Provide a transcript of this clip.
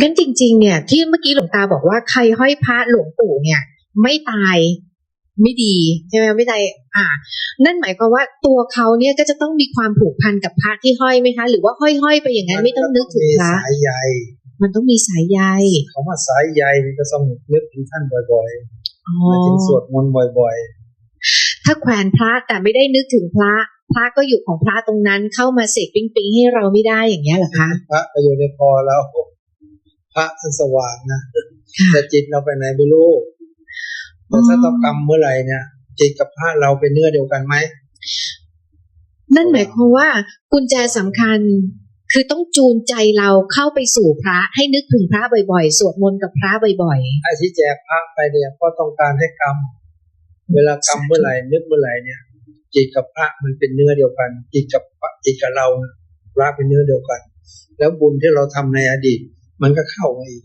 งั้นจริง ๆ เนี่ย ที่เมื่อกี้หลวงตาบอกว่าใครห้อยพระหลวงปู่เนี่ย ไม่ตายไม่ดีใช่ไหมไม่ได้อ่า นั่นหมายความว่าตัวเขาเนี่ยก็จะต้องมีความผูกพันกับพระที่ห้อยไหมคะ หรือว่าห้อยๆไปอย่างนั้นไม่ต้องนึกถึงพระสายใยมันต้องมีสายใยคำว่าสายใยมันก็ต้องนึกถึงท่านบ่อยอ๋อๆหมายถึงสวดมนต์บ่อยถ้าแขวนพระแต่ไม่ได้นึกถึงพระ พระก็อยู่ของพระตรงนั้นเข้ามาเสกปิ๊งปิงๆให้เราไม่ได้อย่างเงี้ยเหรอคะๆพระก็อยู่ในคอแล้ว พระท่านสว่างนะค่ะแต่จิตเราไปไหนไม่รู้แต่ถ้าต้องกรรมเมื่อไหร่เนี่ยจิตกับพระเราเป็นเนื้อเดียวกันไหมนั่นหมายความว่ากุญแจสำคัญคือต้องจูนใจเราเข้าไปสู่พระให้นึกถึงพระบ่อยๆ สวดมนต์กับพระบ่อยไอ้ที่แจกพระไปเนี่ยก็ต้องการให้กรรม เวลากรรมเมื่อไหร่นึกเมื่อไหร่เนี่ยจิตกับพระมันเป็นเนื้อเดียวกันจิตกับพระจิตกับเราเนี่ยพระเป็นเนื้อเดียวกัน แล้วบุญที่เราทำในอดีต มันก็เข้ามาอีก